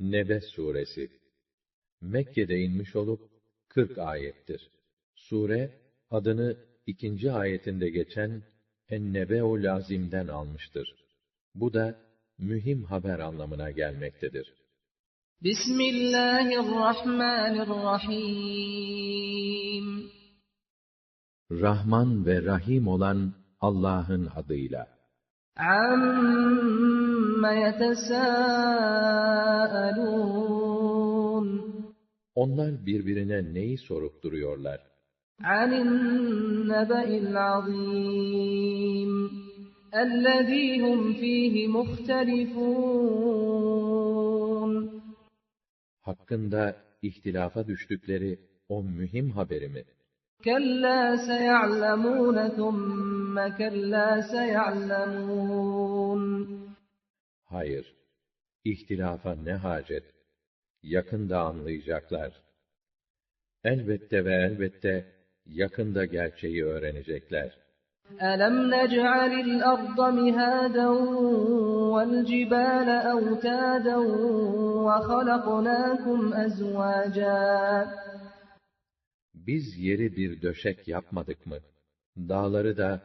Nebe suresi Mekke'de inmiş olup 40 ayettir. Sure adını ikinci ayetinde geçen Ennebe-u Lazim'den almıştır. Bu da mühim haber anlamına gelmektedir. Bismillahirrahmanirrahim. Rahman ve Rahim olan Allah'ın adıyla. Amma yetesâelûn. Onlar birbirine neyi sorup duruyorlar? Anin nebe'il azîm. Ellezî hum fîhî muhtelifûn. Hakkında ihtilafa düştükleri o mühim haberi mi? كلا سيعلمون ثم كلا سيعلمون Hayır, ihtilafa ne hacet? Yakında anlayacaklar. Elbette ve elbette yakında gerçeği öğrenecekler. ألم نجعل الأرض مهادا والجبال أوتادا وخلقناكم أزواجا Biz yeri bir döşek yapmadık mı? Dağları da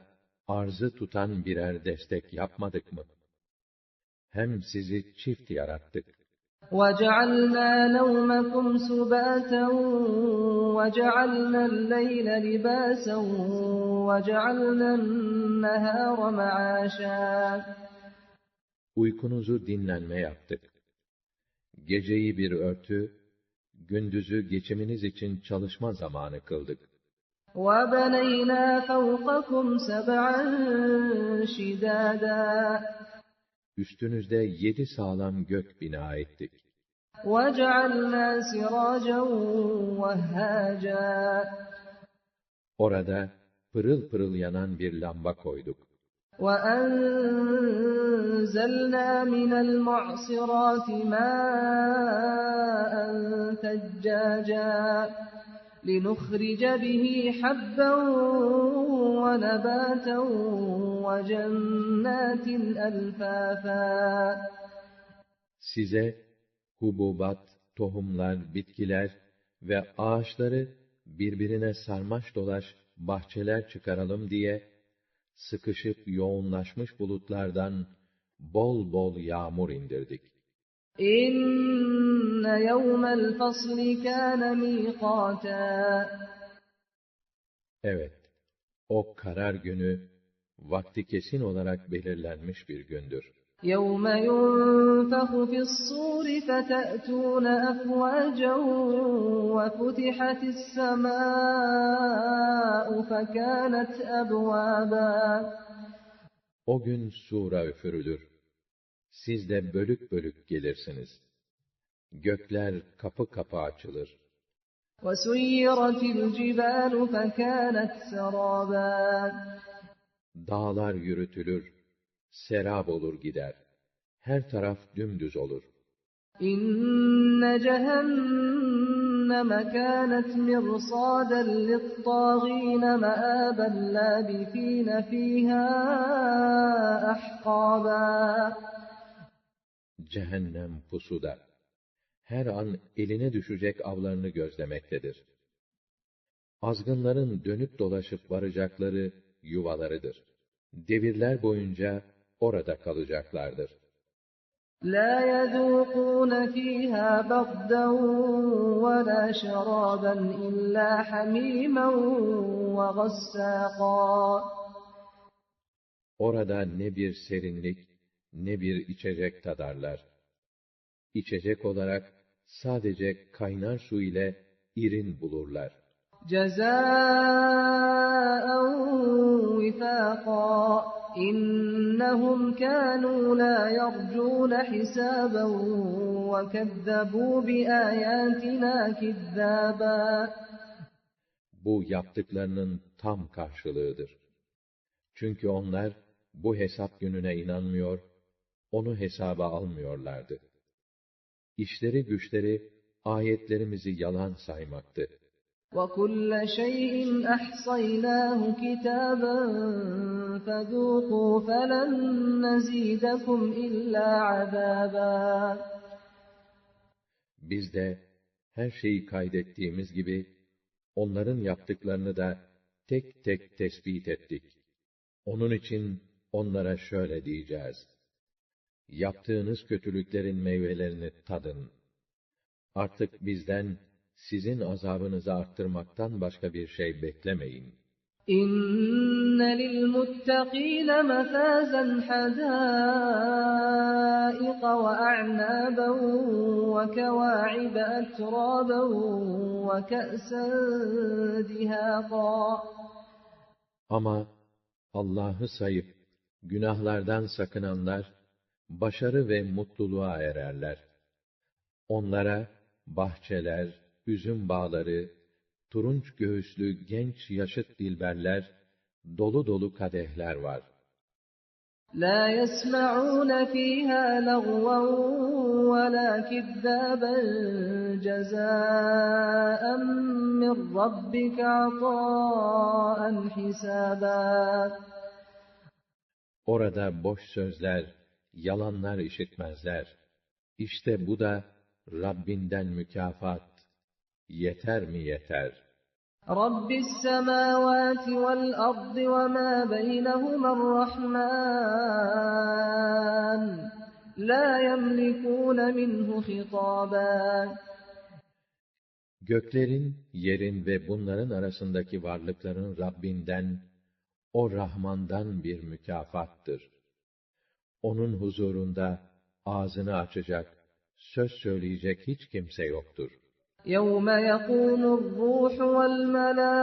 arzı tutan birer destek yapmadık mı? Hem sizi çift yarattık. وَجَعَلْنَا نَوْمَكُمْ سُبَاتًا وَجَعَلْنَا اللَّيْلَ لِبَاسًا وَجَعَلْنَا النَّهَارَ مَعَاشًا Uykunuzu dinlenme yaptık. Geceyi bir örtü, gündüzü geçiminiz için çalışma zamanı kıldık. وَبَنَيْنَا فَوْقَكُمْ سَبْعًا شِدَادًا Üstünüzde yedi sağlam gök bina ettik. وَجَعَلْنَا سِرَاجًا وَهَّاجًا Orada pırıl pırıl yanan bir lamba koyduk. وَأَنزَلْنَا مِنَ الْمُعْصِرَاتِ مَاءً ثَجَّاجًا لِنُخْرِجَ بِهِ حَبًّا وَنَبَاتًا وَجَنَّاتٍ أَلْفَافًا Size hububat, tohumlar, bitkiler ve ağaçları birbirine sarmaş dolaş bahçeler çıkaralım diye sıkışıp yoğunlaşmış bulutlardan bol bol yağmur indirdik. İnne yevmel fasli kâne mîkâtâ. Evet, o karar günü vakti kesin olarak belirlenmiş bir gündür. يَوْمَ يُنْفَخُ فِي الصُّورِ فَتَأْتُونَ أَفْوَاجًا وَفُتِحَتِ السَّمَاءُ فَكَانَتْ أَبْوَابًا O gün sura üfürülür. Siz de bölük bölük gelirsiniz. Gökler kapı kapı açılır. وَسُيِّرَتِ الْجِبَالُ فَكَانَتْ سَرَابًا Dağlar yürütülür, serap olur gider. Her taraf dümdüz olur. İnne cehenneme kânet mirsâden littâgîne meâben lâbithîne fîhâ ahqâbâ. Cehennem pusuda. Her an eline düşecek avlarını gözlemektedir. Azgınların dönüp dolaşıp varacakları yuvalarıdır. Devirler boyunca orada kalacaklardır. لَا يَذُوقُونَ فِيهَا بَرْدًا وَلَا شَرَابًا إِلَّا حَمِيمًا وَغَسَّاقًا Orada ne bir serinlik, ne bir içecek tadarlar. İçecek olarak sadece kaynar su ile irin bulurlar. Cezaen vifâkâ İnnehum kânû lâ yarcûne hisâben ve kezzebû biâyâtinâ kizzâbâ. Bu yaptıklarının tam karşılığıdır. Çünkü onlar bu hesap gününe inanmıyor onu hesaba almıyorlardı. İşleri güçleri ayetlerimizi yalan saymaktı. وَكُلَّ شَيْءٍ أَحْصَيْنَاهُ كِتَابًا فَذُوقُوا فَلَن نَّزِيدَكُمْ إِلَّا عَذَابًا Biz de her şeyi kaydettiğimiz gibi onların yaptıklarını da tek tek tespit ettik. Onun için onlara şöyle diyeceğiz. Yaptığınız kötülüklerin meyvelerini tadın. Artık bizden sizin azabınızı arttırmaktan başka bir şey beklemeyin. İnne lilmuttakîne mefâzen hadâiq ve a'nâben ve kewâ'ibe etrâben ve ke'sen. Ama Allah'ı sayıp günahlardan sakınanlar başarı ve mutluluğa ererler. Onlara bahçeler, üzüm bağları, turunç göğüslü genç yaşıt dilberler, dolu dolu kadehler var. لا يسمعون فيها لغوا ولا كذابا جزاء من ربك عطاء حسابا Orada boş sözler, yalanlar işitmezler. İşte bu da Rabbinden mükafat. Yeter mi yeter? رب السماوات والأرض وما بينهما الرحمن لا يملكون منه خطابا Göklerin, yerin ve bunların arasındaki varlıkların Rabbinden, o Rahman'dan bir mükafattır. Onun huzurunda ağzını açacak, söz söyleyecek hiç kimse yoktur. يوم يقوم الروح والملائكة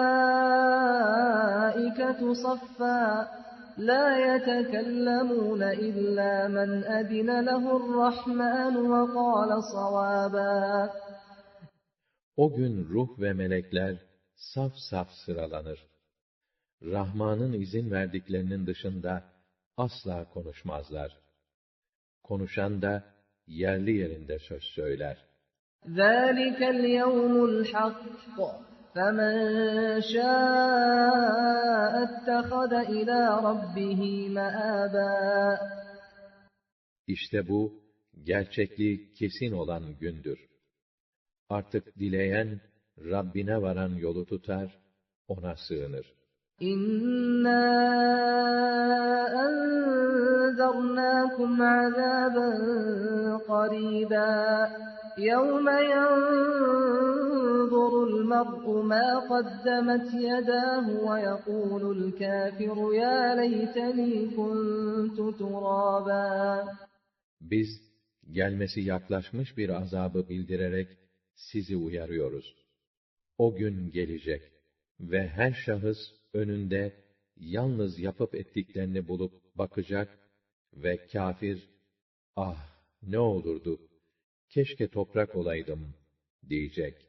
صفا لا يتكلمون إلا من أذن له الرحمن وقال صوابا O gün ruh ve melekler saf saf sıralanır. Rahman'ın izin verdiklerinin dışında asla konuşmazlar. Konuşan da yerli yerinde söz söyler. ذلك اليوم الحق فمن شاء اتخذ إلى ربه مآبا İşte bu, gerçekliği kesin olan gündür. Artık dileyen, Rabbine varan yolu tutar, ona sığınır. إنا أنذرناكم عذابا قريبا يوم ينظر المرء ما قدمت يداه ويقول الكافر يا ليتني كنت ترابا Biz, gelmesi yaklaşmış bir azabı bildirerek sizi uyarıyoruz. O gün gelecek ve her şahıs önünde yalnız yapıp ettiklerini bulup bakacak ve kafir, ah ne olurdu, keşke toprak olaydım diyecek.